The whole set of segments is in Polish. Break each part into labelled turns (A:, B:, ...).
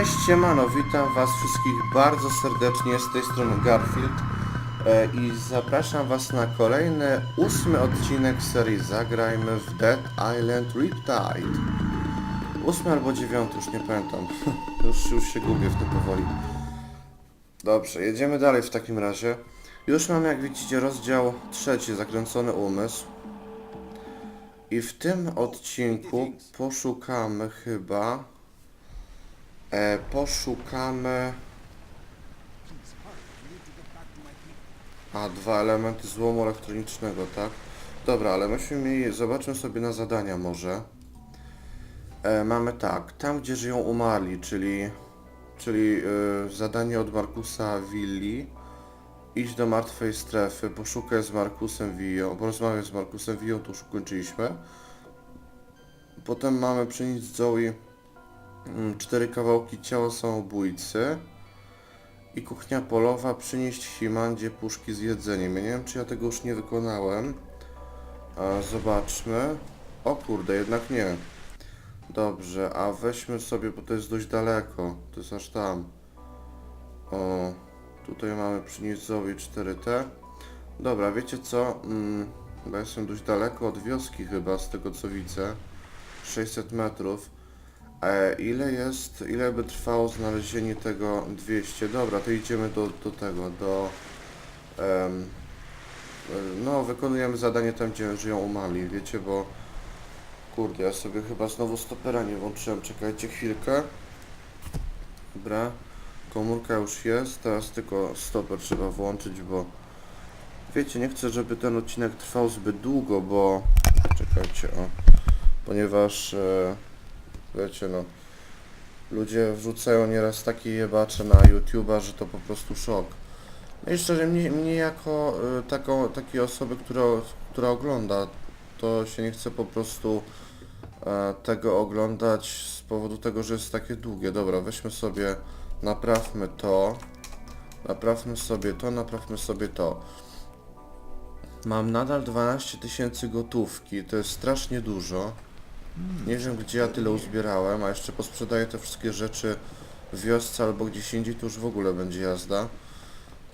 A: Cześć, siemano, witam was wszystkich bardzo serdecznie z tej strony Garfield e, i zapraszam was na kolejny, ósmy odcinek serii Zagrajmy w Dead Island Riptide. Ósmy albo dziewiąty, już nie pamiętam. już, już się gubię w tym powoli. Dobrze, jedziemy dalej w takim razie. Już mam, jak widzicie, rozdział trzeci, zakręcony umysł. I w tym odcinku poszukamy chyba... E, poszukamy... A, dwa elementy złomu elektronicznego, tak? Dobra, ale myśmy mieli... Zobaczmy sobie na zadania może. E, mamy tak, tam gdzie żyją umarli, czyli... Czyli e, zadanie od Markusa Willi. Idź do martwej strefy, poszukaj z Markusem Villą, porozmawiaj z Markusem Villą, to już ukończyliśmy. Potem mamy przynieść Zoe cztery kawałki ciała samobójcy i kuchnia polowa przynieść Himandzie puszki z jedzeniem. Ja nie wiem, czy ja tego już nie wykonałem. A, zobaczmy. O kurde, jednak nie. Dobrze, a weźmy sobie, bo to jest dość daleko. To jest aż tam. O, tutaj mamy przynieść Zoe 4T. Dobra, wiecie co? Mm, ja jestem dość daleko od wioski chyba, z tego co widzę. 600 metrów. E, ile jest, ile by trwało znalezienie tego 200? Dobra, to idziemy do, do tego, do... em, no, wykonujemy zadanie tam, gdzie żyją umarli, wiecie, bo... Kurde, ja sobie chyba znowu stopera nie włączyłem, czekajcie chwilkę. Dobra, komórka już jest, teraz tylko stoper trzeba włączyć, bo... Wiecie, nie chcę, żeby ten odcinek trwał zbyt długo, bo... Czekajcie, o ponieważ e, wiecie no ludzie wrzucają nieraz takie jebacze na YouTube'a, że to po prostu szok. No i szczerze mnie, mnie jako e, taką, takiej osoby, która, która ogląda, to się nie chce po prostu e, tego oglądać z powodu tego, że jest takie długie. Dobra, weźmy sobie, naprawmy to, naprawmy sobie to, naprawmy sobie to. Mam nadal 12 tysięcy gotówki, to jest strasznie dużo. Nie wiem gdzie ja tyle uzbierałem, a jeszcze posprzedaję te wszystkie rzeczy w wiosce albo gdzieś indziej, to już w ogóle będzie jazda.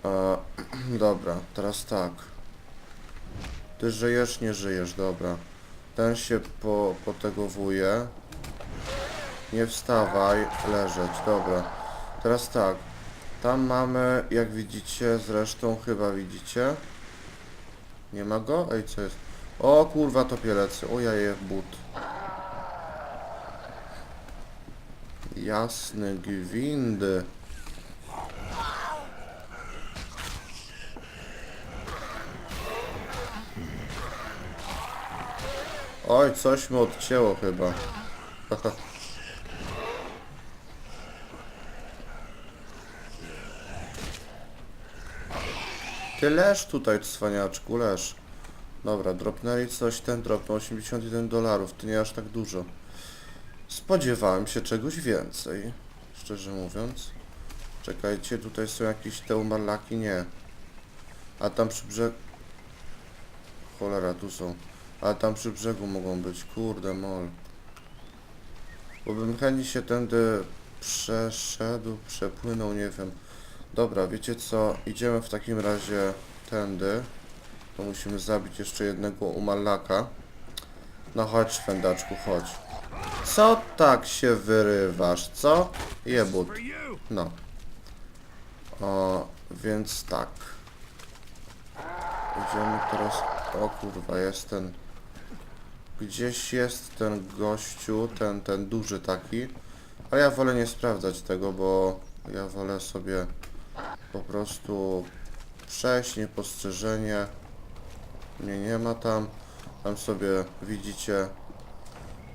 A: E, dobra, teraz tak. Ty żyjesz, nie żyjesz, dobra. Ten się po, potegowuje. Nie wstawaj, leżeć, dobra. Teraz tak. Tam mamy, jak widzicie, zresztą chyba widzicie. Nie ma go? Ej, co jest? O kurwa, topielecy. O jaje, but. Jasny gwindy. Oj, coś mu odcięło chyba. Ty leż tutaj, cwaniaczku, leż. Dobra, dropnęli coś, ten dropnął 81 dolarów, to nie aż tak dużo. Spodziewałem się czegoś więcej, szczerze mówiąc. Czekajcie, tutaj są jakieś te umarlaki? Nie. A tam przy brzegu... Cholera, tu są. A tam przy brzegu mogą być, kurde mol. Bo bym chętnie się tędy przeszedł, przepłynął, nie wiem. Dobra, wiecie co? Idziemy w takim razie tędy. To musimy zabić jeszcze jednego umarlaka. No chodź, szwędaczku, chodź. Co tak się wyrywasz, co? Jebut. No. O, więc tak. Idziemy teraz... O kurwa, jest ten... Gdzieś jest ten gościu, ten, ten duży taki. Ale ja wolę nie sprawdzać tego, bo ja wolę sobie po prostu przejść niepostrzeżenie. Mnie nie ma tam. Tam sobie widzicie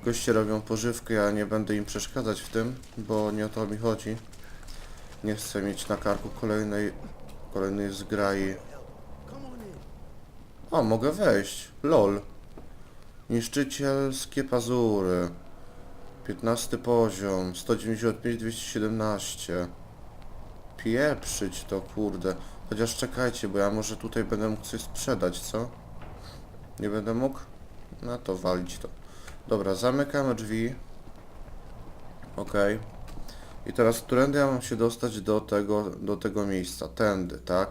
A: goście robią pożywkę, ja nie będę im przeszkadzać w tym, bo nie o to mi chodzi. Nie chcę mieć na karku kolejnej kolejnej zgrai. O, mogę wejść. LOL. Niszczycielskie pazury. 15 poziom. 195, 217. Pieprzyć to, kurde. Chociaż czekajcie, bo ja może tutaj będę mógł coś sprzedać, co? Nie będę mógł? No to walić to. Dobra, zamykamy drzwi. Ok. I teraz, którędy ja mam się dostać do tego, do tego miejsca? Tędy, tak?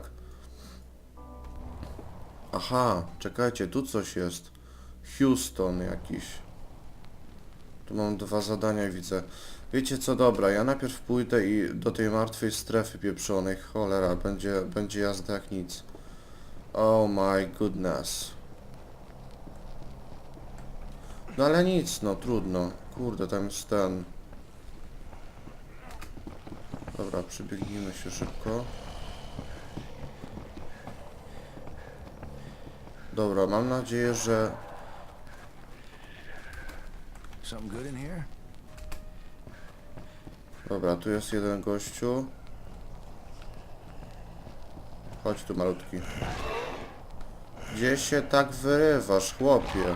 A: Aha, czekajcie, tu coś jest. Houston jakiś. Tu mam dwa zadania, widzę. Wiecie co, dobra, ja najpierw pójdę i do tej martwej strefy pieprzonej. Cholera, będzie, będzie jazda jak nic. Oh my goodness. No ale nic, no trudno. Kurde, tam jest ten. Dobra, przybiegnijmy się szybko. Dobra, mam nadzieję, że... Dobra, tu jest jeden gościu. Chodź tu, malutki. Gdzie się tak wyrywasz, chłopie?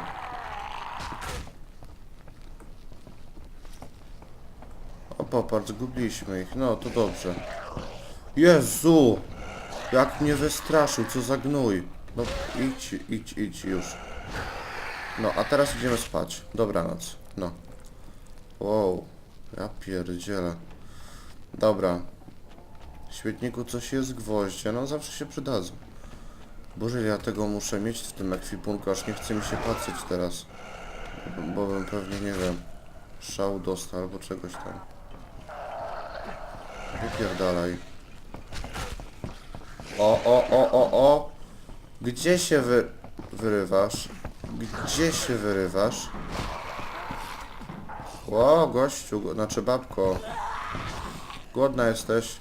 A: Popatrz, zgubiliśmy ich. No, to dobrze. Jezu! Jak mnie wystraszył, co za gnój. No, idź, idź, idź już. No, a teraz idziemy spać. Dobranoc. No. Wow. Ja pierdzielę. Dobra. W świetniku coś jest gwoździe, no zawsze się przydadzą. Boże, ja tego muszę mieć w tym ekwipunku, aż nie chce mi się patrzeć teraz. Bo bym pewnie, nie wiem, szał dostał albo czegoś tam. Wypierdalaj. O, o, o, o, o! Gdzie się wy... wyrywasz? Gdzie się wyrywasz? Ło, gościu, go- znaczy babko. Głodna jesteś?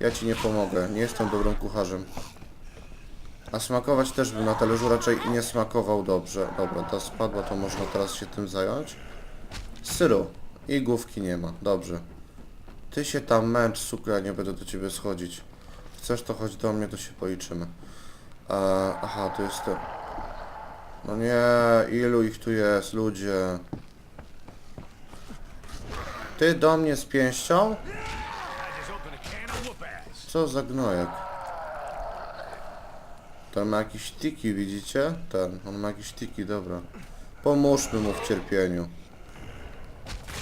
A: Ja ci nie pomogę, nie jestem dobrym kucharzem. A smakować też bym na talerzu raczej nie smakował dobrze. Dobra, ta spadła, to można teraz się tym zająć. Syru. I główki nie ma, dobrze. Ty się tam męcz, suka, nie będę do ciebie schodzić. Chcesz to chodź do mnie, to się policzymy. A, aha, to jest to. No nie, ilu ich tu jest, ludzie. Ty do mnie z pięścią? Co za gnojek? Ten ma jakiś tiki, widzicie? Ten, on ma jakiś tiki, dobra. Pomóżmy mu w cierpieniu.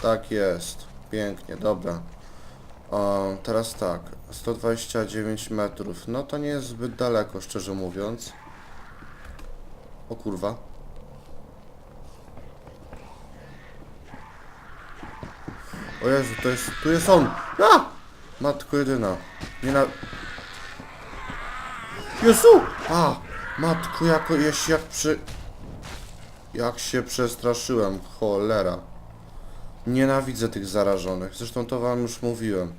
A: Tak jest. Pięknie, dobra. O, teraz tak, 129 metrów. No to nie jest zbyt daleko, szczerze mówiąc. O kurwa. O Jezu, to jest, tu jest on! A! Matko jedyna. Nie na... Jezu! A! Matko, jako, ja się jak przy... Jak się przestraszyłem, cholera. Nienawidzę tych zarażonych, zresztą to wam już mówiłem.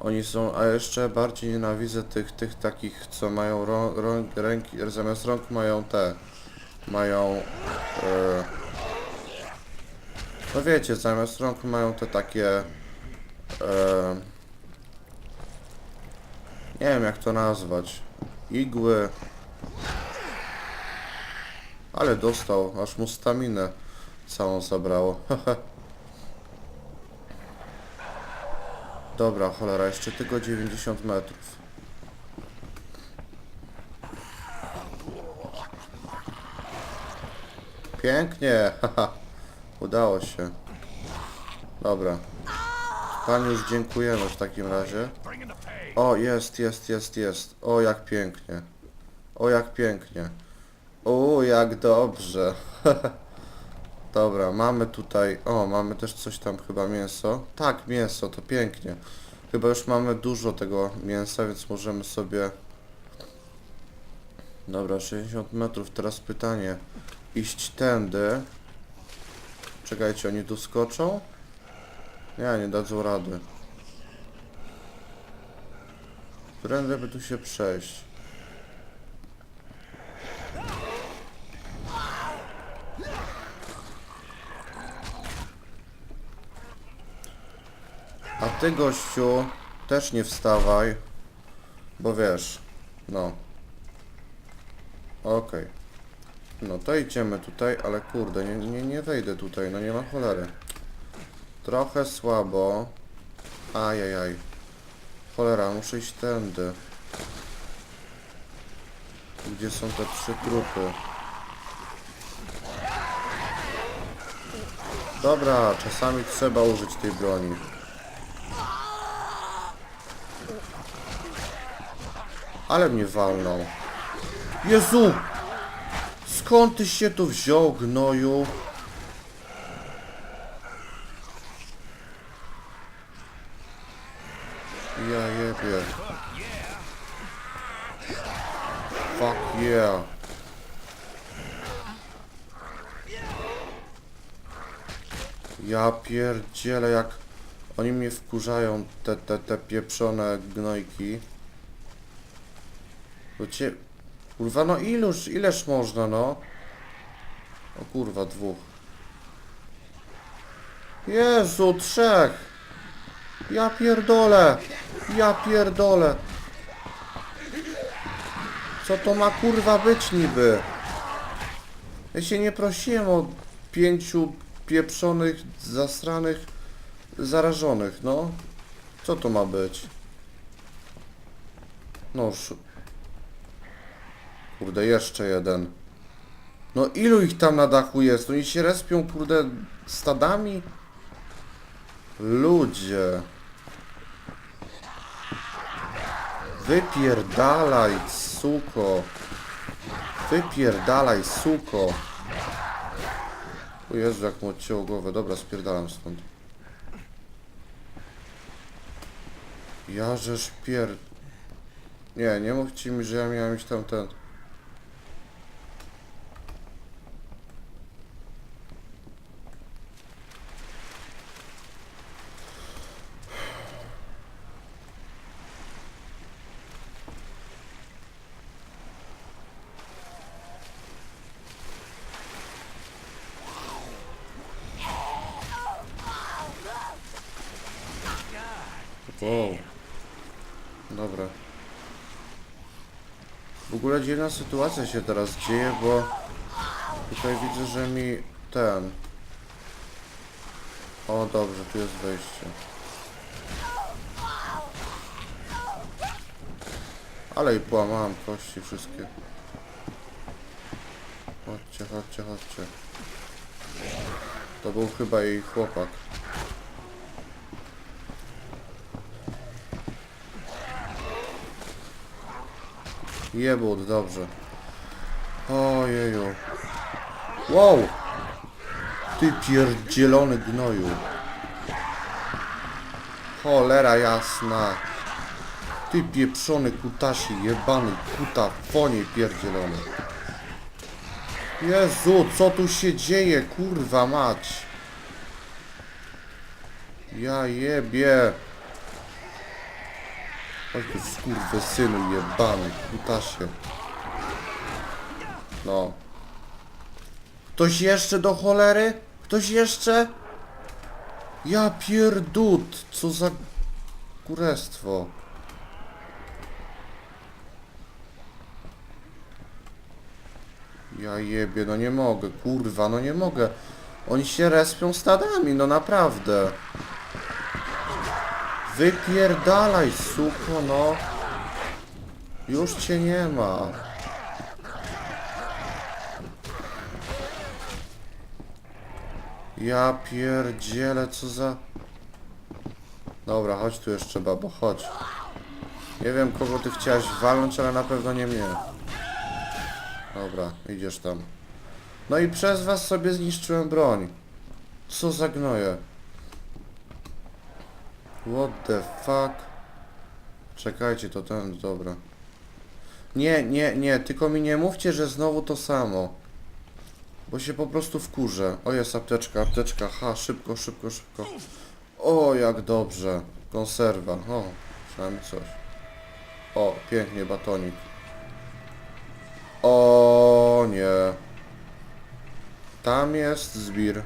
A: Oni są, a jeszcze bardziej nienawidzę tych, tych takich, co mają rą, rą, ręki, zamiast rąk mają te, mają, e, no wiecie, zamiast rąk mają te takie, e, nie wiem jak to nazwać, igły, ale dostał, aż mu staminę całą zabrało. Dobra, cholera, jeszcze tylko 90 metrów. Pięknie. Udało się. Dobra. Panu już dziękujemy w takim razie. O, jest, jest, jest, jest. O, jak pięknie. O, jak pięknie. O, jak dobrze. Dobra, mamy tutaj... O, mamy też coś tam chyba mięso. Tak, mięso, to pięknie. Chyba już mamy dużo tego mięsa, więc możemy sobie... Dobra, 60 metrów. Teraz pytanie. Iść tędy. Czekajcie, oni tu skoczą? Nie, nie dadzą rady. Którędy by tu się przejść? Ty gościu też nie wstawaj, bo wiesz, no. Okej. No to idziemy tutaj, ale kurde, nie, nie, nie wejdę tutaj, no nie ma cholery. Trochę słabo. Ajajaj. Cholera, muszę iść tędy. Gdzie są te trzy trupy? Dobra, czasami trzeba użyć tej broni. Ale mnie walnął. Jezu! Skąd tyś się tu wziął, gnoju? Ja jebie. Fuck yeah. Ja pierdzielę jak oni mnie wkurzają, te, te, te pieprzone gnojki. Bo cię... Kurwa, no iluż, ileż można, no? O kurwa, dwóch. Jezu, trzech! Ja pierdolę! Ja pierdolę! Co to ma kurwa być niby? Ja się nie prosiłem o pięciu pieprzonych, zasranych, zarażonych, no. Co to ma być? No, sz... Kurde, jeszcze jeden. No ilu ich tam na dachu jest? Oni się respią, kurde, stadami? Ludzie. Wypierdalaj, suko. Wypierdalaj, suko. O Jezu, jak mu odcięło głowę. Dobra, spierdalam stąd. Ja żeż pier... Nie, nie mówcie mi, że ja miałem iść tam Wow. Dobra. W ogóle dziwna sytuacja się teraz dzieje, bo tutaj widzę, że mi ten... O dobrze, tu jest wejście. Ale i połamałem kości wszystkie. Chodźcie, chodźcie, chodźcie. To był chyba jej chłopak. Jebut, dobrze. Ojeju. Wow! Ty pierdzielony gnoju. Cholera jasna. Ty pieprzony kutasie, jebany kuta, fonie pierdzielony. Jezu, co tu się dzieje, kurwa mać. Ja jebie. Oj ty skurwysynu jebany, kutasie. No. Ktoś jeszcze do cholery? Ktoś jeszcze? Ja pierdut, co za kurestwo. Ja jebie, no nie mogę, kurwa, no nie mogę. Oni się respią stadami, no naprawdę. Wypierdalaj, suko, no. Już cię nie ma. Ja pierdzielę, co za... Dobra, chodź tu jeszcze, babo, chodź. Nie wiem, kogo ty chciałaś walnąć, ale na pewno nie mnie. Dobra, idziesz tam. No i przez was sobie zniszczyłem broń. Co za gnoje. What the fuck? Czekajcie, to ten, dobra. Nie, nie, nie, tylko mi nie mówcie, że znowu to samo. Bo się po prostu wkurzę. O, jest apteczka, apteczka. Ha, szybko, szybko, szybko. O, jak dobrze. Konserwa. O, przynajmniej coś. O, pięknie, batonik. O, nie. Tam jest zbir.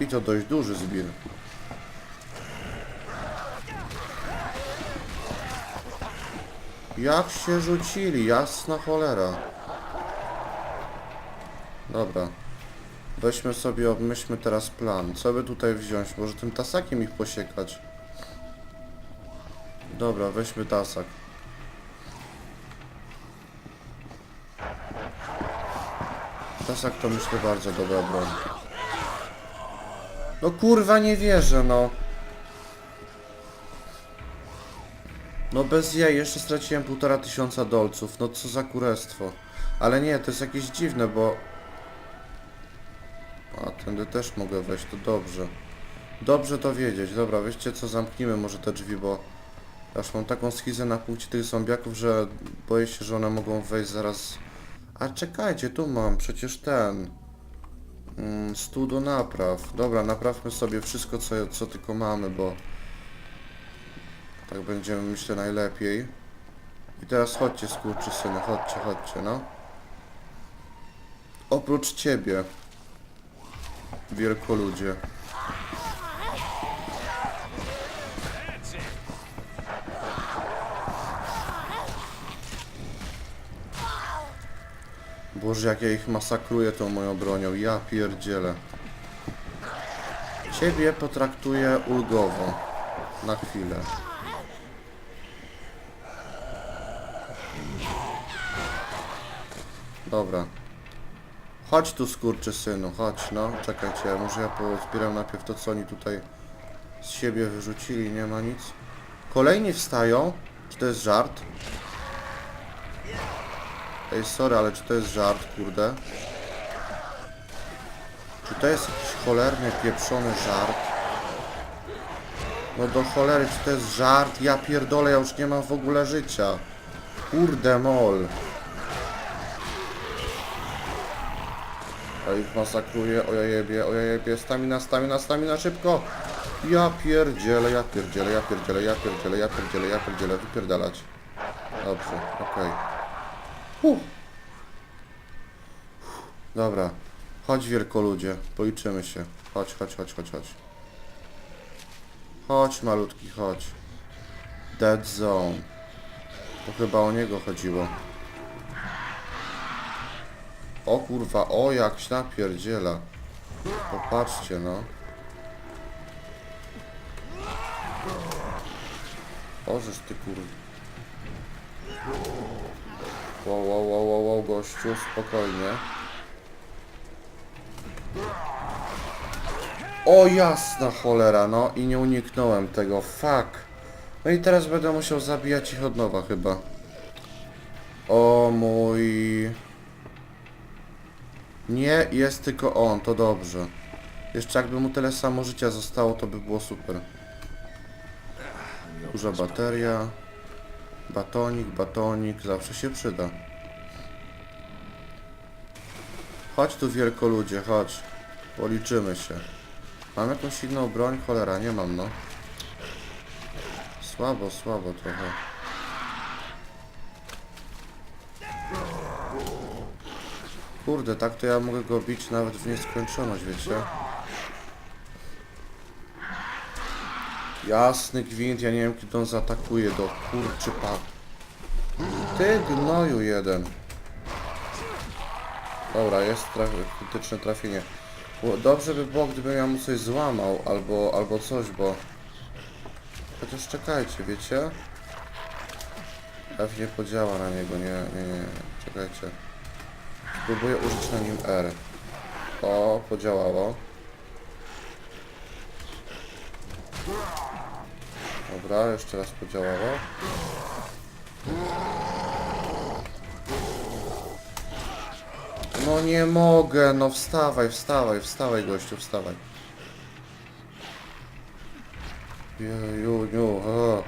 A: I to dość duży zbir. Jak się rzucili, jasna cholera. Dobra. Weźmy sobie, obmyślmy teraz plan. Co by tutaj wziąć? Może tym tasakiem ich posiekać? Dobra, weźmy tasak. Tasak to myślę bardzo dobra broń. No kurwa nie wierzę, no. No bez jej, jeszcze straciłem półtora tysiąca dolców. No co za kurestwo. Ale nie, to jest jakieś dziwne, bo... A, tędy też mogę wejść, to dobrze. Dobrze to wiedzieć. Dobra, wiecie co, zamknijmy może te drzwi, bo... Aż mam taką schizę na punkcie tych zombiaków, że boję się, że one mogą wejść zaraz... A czekajcie, tu mam przecież ten... Mm, stół do napraw. Dobra, naprawmy sobie wszystko, co, co tylko mamy, bo... Tak będziemy, myślę, najlepiej. I teraz chodźcie, skurczysyny, chodźcie, chodźcie, no. Oprócz ciebie, wielkoludzie. Boże, jak ja ich masakruję tą moją bronią, ja pierdzielę. Ciebie potraktuję ulgowo. Na chwilę. Dobra. Chodź tu skurczy synu, chodź no. Czekajcie, może ja pozbieram najpierw to co oni tutaj z siebie wyrzucili, nie ma nic. Kolejni wstają? Czy to jest żart? Ej, sorry, ale czy to jest żart, kurde? Czy to jest jakiś cholerny, pieprzony żart? No do cholery, czy to jest żart? Ja pierdolę, ja już nie mam w ogóle życia. Kurde mol. A ich masakruje, o ja jebie, o ja jebie, stamina, stamina, stamina, szybko! Ja pierdzielę, ja pierdzielę, ja pierdzielę, ja pierdzielę, ja pierdzielę, ja pierdzielę, wypierdalać. Dobrze, okej. Dobra. Chodź wielkoludzie, policzymy się. Chodź, chodź, chodź, chodź, chodź. Chodź malutki, chodź. Dead Zone. To chyba o niego chodziło. O kurwa, o jak się napierdziela. Popatrzcie no. Ożeż ty kur... Wow, wow, wow, wow, wow, gościu, spokojnie. O jasna cholera, no i nie uniknąłem tego, fuck. No i teraz będę musiał zabijać ich od nowa chyba. O mój... Nie, jest tylko on, to dobrze. Jeszcze jakby mu tyle samo życia zostało, to by było super. Duża bateria. Batonik, batonik, zawsze się przyda. Chodź tu wielkoludzie, chodź. Policzymy się. Mam jakąś inną broń? Cholera, nie mam no. Słabo, słabo trochę. Kurde, tak to ja mogę go bić nawet w nieskończoność, wiecie? Jasny gwint, ja nie wiem kiedy on zaatakuje do kurczy pak. Ty gnoju jeden. Dobra, jest traf krytyczne trafienie. Dobrze by było, gdybym ja mu coś złamał, albo, albo coś, bo... Chociaż czekajcie, wiecie? Pewnie podziała na niego, nie, nie, nie, czekajcie. Spróbuję użyć na nim R. O, podziałało. Dobra, jeszcze raz podziałało. No nie mogę, no wstawaj, wstawaj, wstawaj gościu, wstawaj. Jejuniu, o.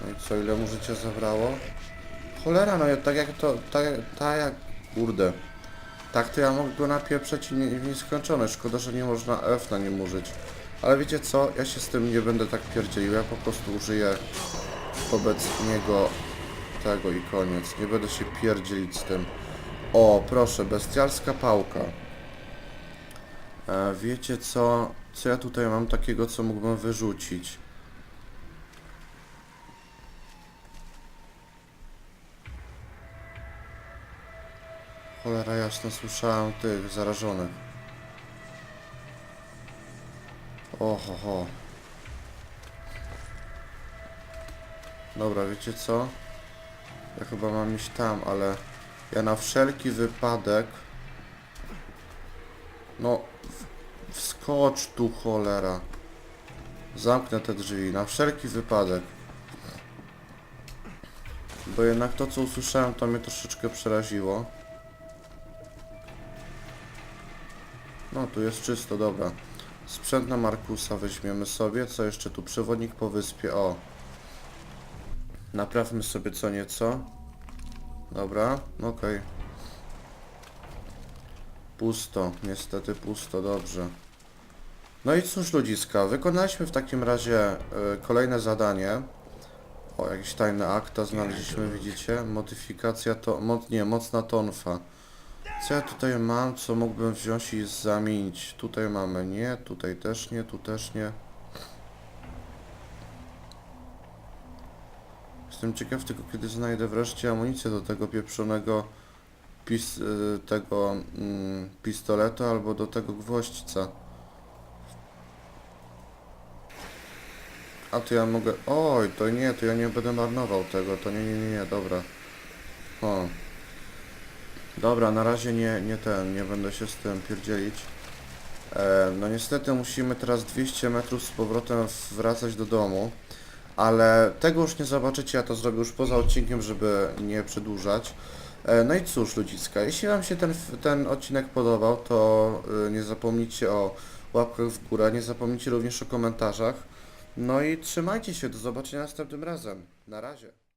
A: No i co, ile mu życia zabrało? Cholera, no tak jak to, tak, tak jak, kurde. Tak to ja mogę go napieprzeć i nie- w nieskończoność. Szkoda, że nie można F na nim użyć. Ale wiecie co? Ja się z tym nie będę tak pierdzielił. Ja po prostu użyję wobec niego tego i koniec. Nie będę się pierdzielić z tym. O, proszę, bestialska pałka. E, wiecie co? Co ja tutaj mam takiego, co mógłbym wyrzucić? Cholera jasno, słyszałem tych zarażonych. Oho, ho. Dobra, wiecie co? Ja chyba mam iść tam, ale ja na wszelki wypadek no w, wsko Chodź tu, cholera. Zamknę te drzwi, na wszelki wypadek. Bo jednak to, co usłyszałem, to mnie troszeczkę przeraziło. No, tu jest czysto, dobra. Sprzęt na Markusa weźmiemy sobie. Co jeszcze tu? Przewodnik po wyspie, o. Naprawmy sobie co nieco. Dobra, okej. Pusto, niestety pusto, dobrze. No i cóż ludziska, wykonaliśmy w takim razie y, kolejne zadanie. O, jakieś tajne akta znaleźliśmy, widzicie? Modyfikacja to... Mod, nie, mocna tonfa. Co ja tutaj mam, co mógłbym wziąć i zamienić? Tutaj mamy nie, tutaj też nie, tu też nie. Jestem ciekaw tylko kiedy znajdę wreszcie amunicję do tego pieprzonego pis, y, tego mm, pistoletu albo do tego gwoźdźca. A to ja mogę... Oj, to nie, to ja nie będę marnował tego, to nie, nie, nie, nie, dobra. O. Dobra, na razie nie, nie ten, nie będę się z tym pierdzielić. E, no niestety musimy teraz 200 metrów z powrotem wracać do domu. Ale tego już nie zobaczycie, ja to zrobię już poza odcinkiem, żeby nie przedłużać. E, No i cóż ludziska, jeśli Wam się ten, ten odcinek podobał, to y, nie zapomnijcie o łapkach w górę, nie zapomnijcie również o komentarzach. No i trzymajcie się, do zobaczenia następnym razem. Na razie.